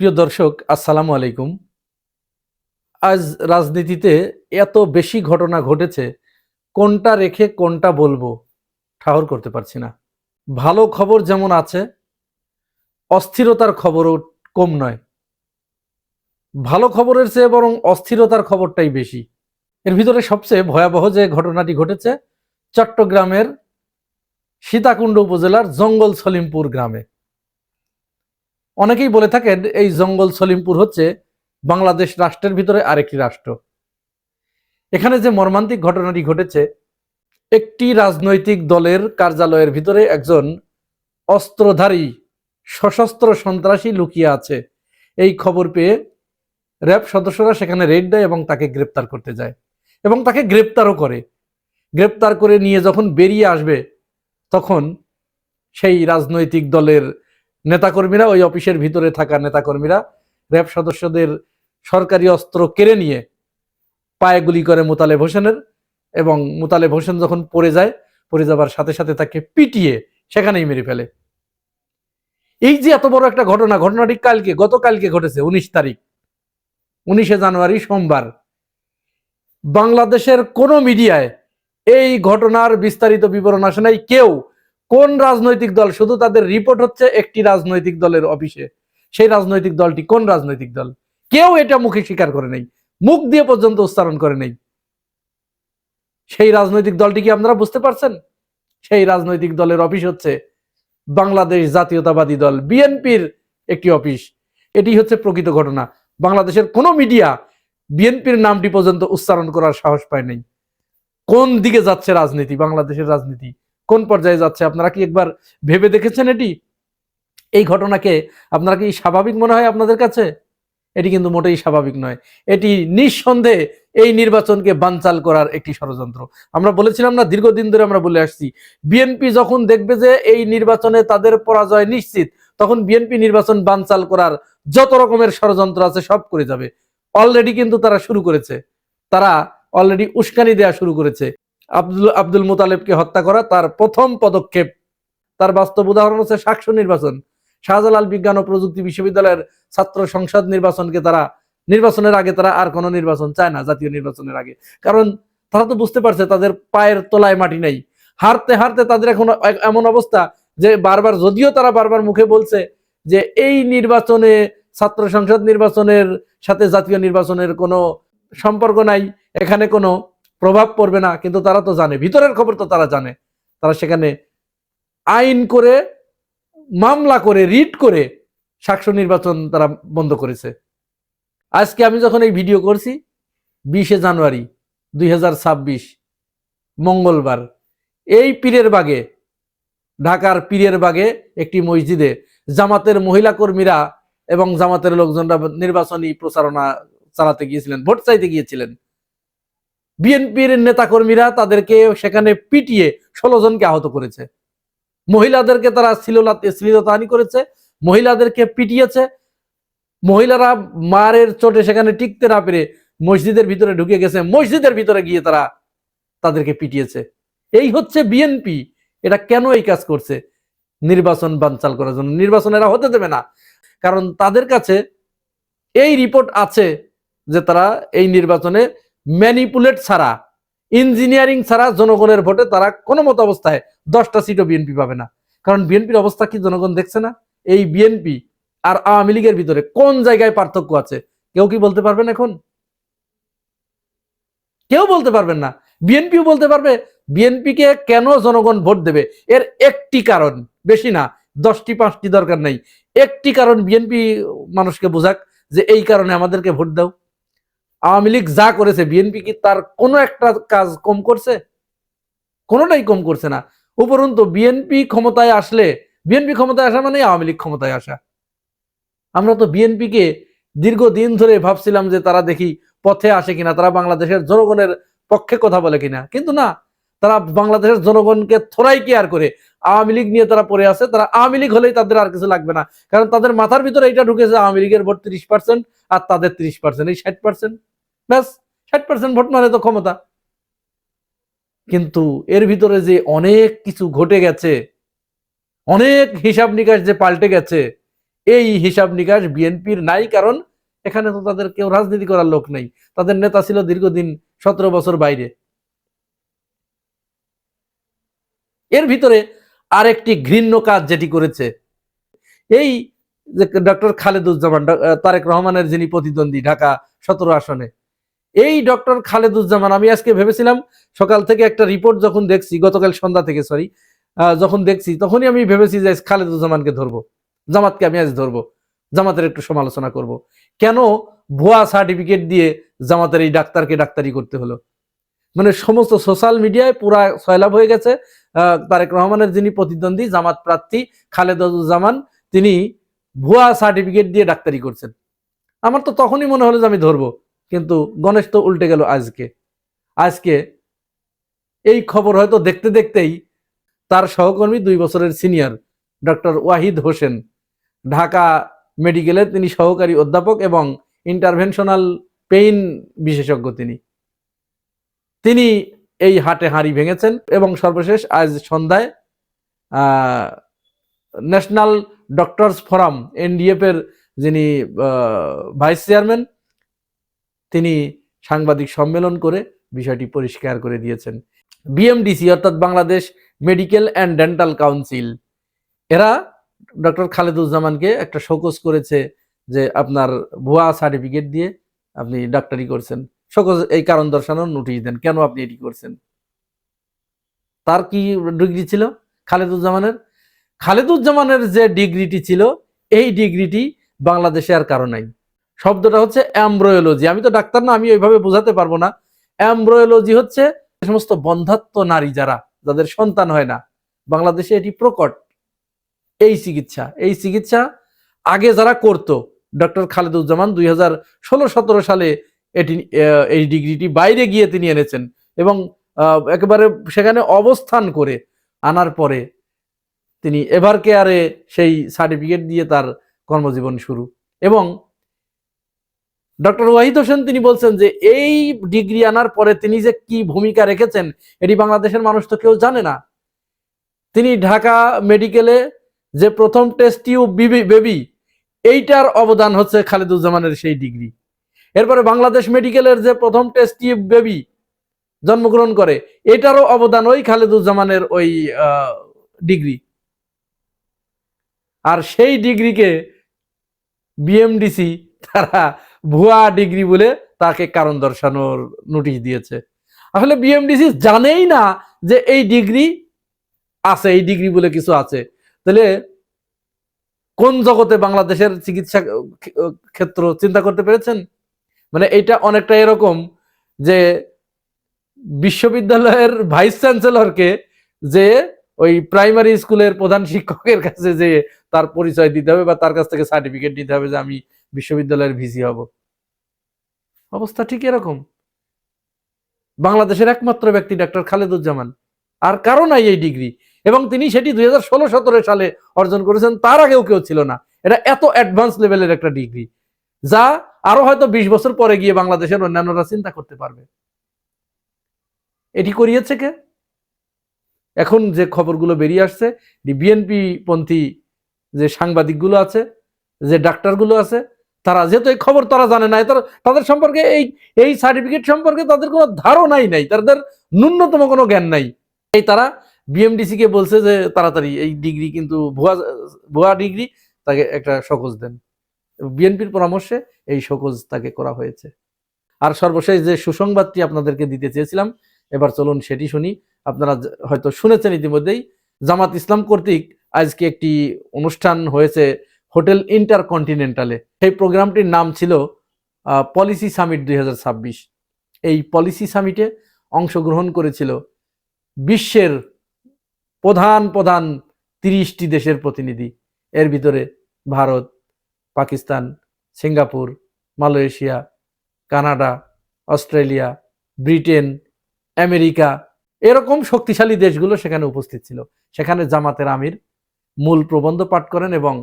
প্রিয় দর্শক, আসসালামু আলাইকুম। আজ রাজনীতিতে এত বেশি ঘটনা ঘটেছে, কোনটা রেখে কোনটা বলব, ঠাহর করতে পারছি না। ভালো খবর যেমন আছে, অস্থিরতার খবরও কম নয়। ভালো খবরের চেয়ে বরং অস্থিরতার খবরটাই বেশি। এর ভিতরে সবচেয়ে ভয়াবহ যে ঘটনাটি ঘটেছে, চট্টগ্রামের সীতাকুণ্ড উপজেলার জঙ্গল সলিমপুর গ্রামে। অনেকেই বলে থাকেন এই জঙ্গল সলিমপুর হচ্ছে বাংলাদেশ রাষ্ট্রের ভিতরে আরেকটি রাষ্ট্র। এখানে যে মর্মান্তিক ঘটনাটি ঘটেছে, একটি রাজনৈতিক দলের কার্যালয়ের ভিতরে একজন অস্ত্রধারী, সশস্ত্র সন্ত্রাসী লুকিয়ে আছে। এই খবর পেয়ে র্যাব সদস্যরা সেখানে রেড দেয় এবং তাকে গ্রেপ্তার করতে যায় এবং তাকে গ্রেপ্তারও করে। গ্রেপ্তার করে নিয়ে যখন বেরিয়ে আসবে, তখন সেই রাজনৈতিক দলের নেতাকর্মীরা ওই অফিসের ভিতরে থাকা নেতাকর্মীরা, র্যাব সদস্যদের সরকারি অস্ত্র কেড়ে নিয়ে পায়ে গুলি করে মোতালেব হোসেনের এবং মোতালেব হোসেন যখন পড়ে যায়, পড়ে যাবার সাথে সাথে তাকে পিটিয়ে সেখানেই মেরে ফেলে। এই যে এত বড় একটা ঘটনা, ঘটনাটি কালকে, গতকালকে ঘটেছে উনিশ তারিখ, উনিশে জানুয়ারি সোমবার। বাংলাদেশের কোনো মিডিয়ায় এই ঘটনার বিস্তারিত বিবরণ আসে নাই। কেউ কোন রাজনৈতিক দল? শুধু তাদের রিপোর্ট হচ্ছে একটি রাজনৈতিক দলের অফিসে সেই রাজনৈতিক দলটি কোন রাজনৈতিক দল? কেউ এটা মুখে স্বীকার করে নেই। মুখ দিয়ে পর্যন্ত উচ্চারণ করে নেই। সেই রাজনৈতিক দলটি কি আপনারা বুঝতে পারছেন? সেই রাজনৈতিক দলের অফিস হচ্ছে বাংলাদেশ জাতীয়তাবাদী দল, বিএনপির একটি অফিস এটি হচ্ছে প্রকৃত ঘটনা। বাংলাদেশের কোনো মিডিয়া বিএনপির নামটি পর্যন্ত উচ্চারণ করার সাহস পায় নাই। কোন দিকে যাচ্ছে রাজনীতি? বাংলাদেশের রাজনীতি। কোন পর্যায়ে যাচ্ছে? আপনারা কি একবার ভেবে দেখেছেন এটি? এই ঘটনাকে আপনারা কি স্বাভাবিক মনে হয় আপনাদের কাছে? এটি কিন্তু মোটেই স্বাভাবিক নয়। এটি নিঃসন্দেহে এই নির্বাচনকে বানচাল করার একটি ষড়যন্ত্র। আমরা বলেছিলাম না, দীর্ঘদিন ধরে আমরা বলে আসছি বিএনপি যখন দেখবে যে এই নির্বাচনে তাদের পরাজয় নিশ্চিত, তখন বিএনপি নির্বাচন বানচাল করার যত রকমের ষড়যন্ত্র আছে সব করে যাবে। অলরেডি কিন্তু তারা শুরু করেছে। তারা অলরেডি উস্কানি দেওয়া শুরু করেছে। আব্দুল আব্দুল মুতালেবকে হত্যা করা তার প্রথম পদক্ষেপ। তার বাস্তব উদাহরণ হচ্ছে সাকসু নির্বাচন। শাহজালাল বিজ্ঞান ও প্রযুক্তি বিশ্ববিদ্যালয়ের ছাত্র সংসদ নির্বাচনকে তারা, নির্বাচনের আগে তারা আর কোনো নির্বাচন চায় না, জাতীয় নির্বাচনের আগে। কারণ তারা তো বুঝতে পারছে তাদের পায়ের তলায় মাটি নাই। হারতে হারতে তাদের এখন এমন অবস্থা যে বারবার, যদিও তারা বারবার মুখে বলছে যে এই নির্বাচনে ছাত্র সংসদ নির্বাচনের সাথে জাতীয় নির্বাচনের কোনো সম্পর্ক নাই, এখানে কোনো প্রভাব পড়বে না, কিন্তু তারা তো জানে। ভিতরের খবর তো তারা জানে। তারা সেখানে আইন করে, মামলা করে, রিট করে সাক্ষ্য নির্বাচন তারা বন্ধ করেছে। আজকে আমি যখন এই ভিডিও করছি, বিশে জানুয়ারি দুই হাজার ছাব্বিশ, মঙ্গলবার, এই পীরের বাগে, ঢাকার পীরের বাগে একটি মসজিদে জামাতের মহিলা কর্মীরা এবং জামাতের লোকজনরা নির্বাচনী প্রচারণা চালাতে গিয়েছিলেন, ভোট চাইতে গিয়েছিলেন। বিএনপির নেতাকর্মীরা তাদেরকে সেখানে পিটিয়ে ষোলো জনকে আহত করেছে। মহিলাদেরকে তারা শ্লীলতাহানি করেছে, মহিলাদেরকে পিটিয়েছে। মহিলারা মারের চোটে সেখানে টিকতে না পেরে মসজিদের ভিতরে ঢুকে গেছে। মসজিদের ভিতরে গিয়ে তারা তাদেরকে পিটিয়েছে। এই হচ্ছে বিএনপি। এটা কেন এই কাজ করছে? নির্বাচন বানচাল করার জন্য। নির্বাচন এরা হতে দেবে না। কারণ তাদের কাছে এই রিপোর্ট আছে যে তারা এই নির্বাচনে ম্যানিপুলেট ছাড়া ইঞ্জিনিয়ারিং ছাড়া জনগণের ভোটে তারা কোনো মতো অবস্থায় দশটা সিটও বিএনপি পাবে না। কারণ বিএনপির অবস্থা কি জনগণ দেখছে না? এই বিএনপি আর আওয়ামী লীগের ভিতরে কোন জায়গায় পার্থক্য আছে? কেউ কি বলতে পারবেন এখন? কেউ বলতে পারবেন না। বিএনপিও বলতে পারবে বিএনপিকে কেন জনগণ ভোট দেবে? এর একটি কারণ, বেশি না, দশটি, পাঁচটি দরকার নেই। একটি কারণ বিএনপি মানুষকে বোঝাক যে এই কারণে আমাদেরকে ভোট দাও। আওয়ামী লীগ যা করেছে, বিএনপি কি তার কোনো একটা কাজ কম করছে? কোনোটাই কম করছে না। উপরন্তু, বিএনপি ক্ষমতায় আসলে, বিএনপি ক্ষমতায় আসা মানে আওয়ামী লীগ ক্ষমতায় আসা। আমরা তো বিএনপিকে দীর্ঘদিন ধরে ভাবছিলাম যে তারা দেখি পথে আসে কিনা, তারা বাংলাদেশের জনগণের পক্ষে কথা বলে কিনা। কিন্তু না, তারা বাংলাদেশের জনগণকে থোড়াই কেয়ার করে আওয়ামী লীগ নিয়ে তারা পড়ে আছে। তারা আওয়ামী লীগ হলেই তাদের আর কিছু লাগবে না। কারণ তাদের মাথার ভিতরে এটা ঢুকেছে, আওয়ামী লীগের ভোট ত্রিশ পার্সেন্ট আর তাদের ত্রিশ পার্সেন্ট এই ষাট পার্সেন্ট ব্যাস, ষাট পার্সেন্ট ভোট মানে তো ক্ষমতা। কিন্তু এর ভিতরে যে অনেক কিছু ঘটে গেছে, অনেক হিসাব নিকাশ যে পাল্টে গেছে, এই হিসাব নিকাশ বিএনপির নাই কারণ এখানে তো তাদের কেউ রাজনীতি করার লোক নেই। তাদের নেতা ছিল দীর্ঘদিন সতেরো বছর বাইরে। এর ভিতরে আরেকটি ঘৃণ্য কাজ যেটি করেছে, এই যে ডক্টর খালেদুজ্জামান তারেক রহমানের যিনি প্রতিদ্বন্দ্বী ঢাকা সতেরো আসনে এই ডক্টর খালেদুজ্জামান, আমি আজকে ভেবেছিলাম সকাল থেকে একটা রিপোর্ট যখন দেখছি, গতকাল সন্ধ্যা থেকে সরি যখন দেখছি, তখনই আমি ভেবেছি যে খালেদুজ্জামানকে ধরবো, জামাতকে আমি আজ ধরবো, জামাতের একটু সমালোচনা করব। কেন ভুয়া সার্টিফিকেট দিয়ে জামাতের এই ডাক্তারকে ডাক্তারি করতে হলো? মানে সমস্ত সোশ্যাল মিডিয়ায় পুরা সয়লাভ হয়ে গেছে তারেক রহমানের যিনি প্রতিদ্বন্দ্বী, জামাত প্রার্থী খালেদুজ্জামান, তিনি ভুয়া সার্টিফিকেট দিয়ে ডাক্তারি করছেন। আমার তো তখনই মনে হলো যে আমি ধরবো। কিন্তু গণেশ তো উল্টে গেল আজকে। আজকে এই খবর হয়তো দেখতে দেখতেই তার সহকর্মী দুই বছরের সিনিয়র, ডক্টর ওয়াহিদ হোসেন। ঢাকা মেডিকেলের তিনি সহকারী অধ্যাপক এবং ইন্টারভেনশনাল পেইন বিশেষজ্ঞ তিনি। তিনি এই হাটে হাঁড়ি ভেঙেছেন এবং সর্বশেষ আজ সন্ধ্যায় ন্যাশনাল ডক্টরস ফোরাম, এনডিএফ এর যিনি ভাইস চেয়ারম্যান তিনি সাংবাদিক সম্মেলন করে বিষয়টি পরিষ্কার করে দিয়েছেন। বিএমডিসি অর্থাৎ Bangladesh medical and dental council এরা ডক্টর খালেদুজ্জামানকে একটা শোকজ করেছে যে আপনার ভুয়া সার্টিফিকেট দিয়ে আপনি ডাক্তারি করছেন। শোকজ এই কারণ দর্শানোর নোটিশ দেন, কেন আপনি এটি করছেন? তার কি ডিগ্রি ছিল খালেদুজ্জামানের? খালেদুজ্জামানের যে ডিগ্রিটি ছিল, এই ডিগ্রিটি বাংলাদেশে আর কারও নাই। শব্দটা হচ্ছে অ্যাম্ব্রয়োলজি। আমি তো ডাক্তার না, আমি ওইভাবে বোঝাতে পারব না। অ্যাম্ব্রয়োলজি হচ্ছে সমস্ত বন্ধাত্ম নারী যারা, যাদের সন্তান হয় না। বাংলাদেশে এটি প্রকট। এই চিকিৎসা এই চিকিৎসা আগে যারা করত, ডক্টর খালেদুজ্জামান দুই হাজার ষোলো, সতেরো সালে এটি এই ডিগ্রিটি বাইরে গিয়ে তিনি এনেছেন এবং একেবারে সেখানে অবস্থান করে আনার পরে তিনি এভার কেয়ারে সেই সার্টিফিকেট দিয়ে তার কর্মজীবন শুরু। এবং ডক্টর ওয়াহিদ হোসেন তিনি বলছেন যে, এই ডিগ্রি আনার পরে তিনি যে কি ভূমিকা রেখেছেন, এটি বাংলাদেশের মানুষ তো কেউ জানে না। তিনি ঢাকা মেডিকেলে যে প্রথম টেস্ট বেবি এইটার অবদান হচ্ছে খালেদুজ্জামানের সেই ডিগ্রি। এরপরে বাংলাদেশ মেডিকেলের যে প্রথম টেস্ট বেবি জন্মগ্রহণ করে, এটারও অবদান ওই খালেদুজ্জামানের ওই ডিগ্রি। আর সেই ডিগ্রিকে বিএমডিসি তারা ভুয়া ডিগ্রি বলে তাকে কারণ দর্শানোর নোটিশ দিয়েছে। আসলে বিএমডিসি জানেই না যে এই ডিগ্রি আছে, এই ডিগ্রি বলে কিছু আছে। তাহলে কোন জগতে বাংলাদেশের চিকিৎসা ক্ষেত্র চিন্তা করতে পেরেছেন? মানে এটা অনেকটা এরকম যে বিশ্ববিদ্যালয়ের ভাইস চ্যান্সেলরকে যে ওই প্রাইমারি স্কুলের প্রধান শিক্ষকের কাছে যে তার পরিচয় দিতে হবে বা তার কাছ থেকে সার্টিফিকেট দিতে হবে যে আমি বিশ্ববিদ্যালয়ের ভিসি হব। অবস্থা ঠিক এরকম। বাংলাদেশের একমাত্র ব্যক্তি ডাক্তার খালেদুজ্জামান। আর কারও নাই এই ডিগ্রি। এবং তিনি সেটি দুই হাজার ষোলো সতেরো সালে অর্জন করেছেন, তার আগেও কেউ ছিল না। এটা এত অ্যাডভান্স লেভেলের একটা ডিগ্রি, যা আরও হয়তো বিশ বছর পরে গিয়ে বাংলাদেশের অন্যান্যরা চিন্তা করতে পারবে। এটি করিয়েছে কে? এখন যে খবরগুলো বেরিয়ে আসছে বিএনপি পন্থী যে সাংবাদিকগুলো আছে, যে ডাক্তারগুলো আছে তারা যেহেতু এই খবর তারা জানে না তারা তাদের সম্পর্কে এই এই সার্টিফিকেট সম্পর্কে তাদের কোনো ধারণাই নাই, তাদের ন্যূনতম কোনো জ্ঞান নাই। এই তারা বিএমডিসি কে বলছে যে তাড়াতাড়ি এই ডিগ্রি কিন্তু ভুয়া ভুয়া ডিগ্রি তাকে একটা সকোজ দেন। বিএনপির পরামর্শে এই সকোজ তাকে করা হয়েছে। আর সর্বশেষ যে সুসংবাদটি আপনাদেরকে দিতে চেয়েছিলাম, এবার চলুন সেটি শুনি। আপনারা হয়তো শুনেছেন ইতিমধ্যেই, জামাত ইসলাম কর্তৃক আজকে একটি অনুষ্ঠান হয়েছে হোটেল ইন্টারকন্টিনেন্টালে। সেই প্রোগ্রামটির নাম ছিল পলিসি সামিট দুই হাজার ছাব্বিশ। এই পলিসি সামিটে অংশগ্রহণ করেছিল বিশ্বের প্রধান প্রধান তিরিশটি দেশের প্রতিনিধি। এর ভিতরে Bharat, Pakistan, Singapore, Malaysia, Canada, Australia, Britain, America, এরকম শক্তিশালী দেশগুলো সেখানে উপস্থিত ছিল। সেখানে জামাতের আমির, মূল প্রবন্ধ পাঠ করেন এবং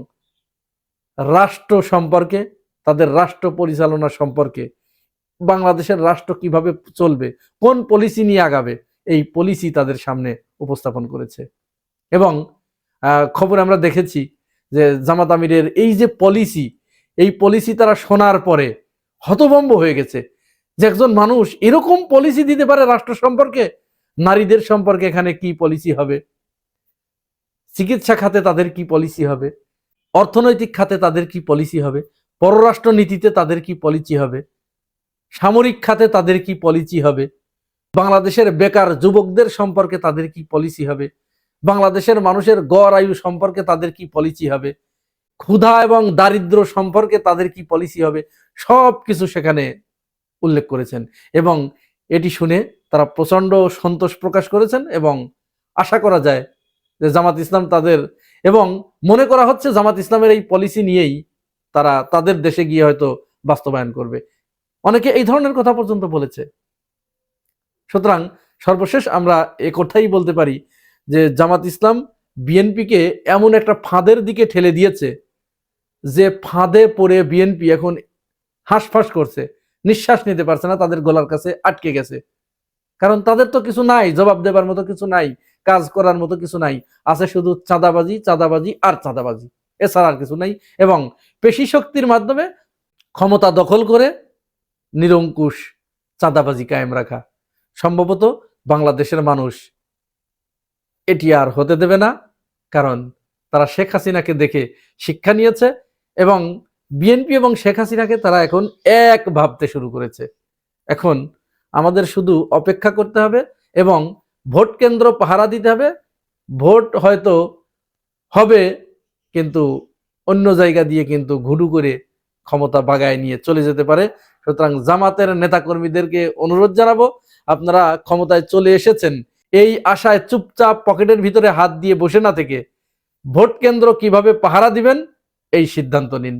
রাষ্ট্র সম্পর্কে, তাদের রাষ্ট্র পরিচালনা সম্পর্কে, বাংলাদেশের রাষ্ট্র কীভাবে চলবে, কোন পলিসি নিয়ে আগাবে, এই পলিসি তাদের সামনে উপস্থাপন করেছে। এবং খবর আমরা দেখেছি যে জামাত আমিরের এই যে পলিসি এই পলিসি তারা শোনার পরে হতভম্ব হয়ে গেছে যে একজন মানুষ এরকম পলিসি দিতে পারে রাষ্ট্র সম্পর্কে? নারীদের সম্পর্কে এখানে কি পলিসি হবে? চিকিৎসা খাতে তাদের কি পলিসি হবে? অর্থনৈতিক খাতে তাদের কি পলিসি হবে? পররাষ্ট্র নীতিতে তাদের কি পলিসি হবে? সামরিক খাতে তাদের কি পলিসি হবে? বাংলাদেশের বেকার যুবকদের সম্পর্কে তাদের কি পলিসি হবে? বাংলাদেশের মানুষের গড় আয়ু সম্পর্কে তাদের কি পলিসি হবে? ক্ষুধা এবং দারিদ্র সম্পর্কে তাদের কি পলিসি হবে? সব কিছু সেখানে উল্লেখ করেছেন এবং এটি শুনে তারা প্রচণ্ড সন্তোষ প্রকাশ করেছেন এবং আশা করা যায় যে জামাত ইসলাম তাদের এবং মনে করা হচ্ছে জামাত ইসলামের এই পলিসি নিয়েই তারা তাদের দেশে গিয়ে হয়তো বাস্তবায়ন করবে। অনেকে এই ধরনের কথা পর্যন্ত বলেছে। সুতরাং সর্বশেষ আমরা এ কথাই বলতে পারি যে জামাত ইসলাম বিএনপিকে এমন একটা ফাঁদের দিকে ঠেলে দিয়েছে যে ফাঁদে পড়ে বিএনপি এখন হাঁসফাঁস করছে, নিঃশ্বাস নিতে পারছে না, তাদের গলার কাছে আটকে গেছে। কারণ তাদের তো কিছু নাই, জবাব দেবার মতো কিছু নাই। কাজ করার মতো কিছু নাই। আছে শুধু চাঁদাবাজি চাঁদাবাজি আর চাঁদাবাজি। এছাড়া আর কিছু নাই এবং পেশি শক্তির মাধ্যমে ক্ষমতা দখল করে নিরঙ্কুশ চাঁদাবাজি কায়েম রাখা সম্ভবত বাংলাদেশের মানুষ এটি আর হতে দেবে না, কারণ তারা শেখ হাসিনাকে দেখে শিক্ষা নিয়েছে এবং বিএনপি এবং শেখ হাসিনাকে তারা এখন এক ভাবতে শুরু করেছে। এখন আমাদের শুধু অপেক্ষা করতে হবে এবং ভোট কেন্দ্র পাহারা দিতে হবে। ভোট হয়তো হবে, কিন্তু অন্য জায়গা দিয়ে কিন্তু ঘুডু করে ক্ষমতা বাগায় নিয়ে চলে যেতে পারে। সুতরাং জামাতের নেতাকর্মীদেরকে অনুরোধ জানাব, আপনারা ক্ষমতায় চলে এসেছেন, এই আশায় চুপচাপ পকেটের ভিতরে হাত দিয়ে বসে না থেকে ভোট কেন্দ্র কীভাবে পাহারা দিবেন, এই সিদ্ধান্ত নিন।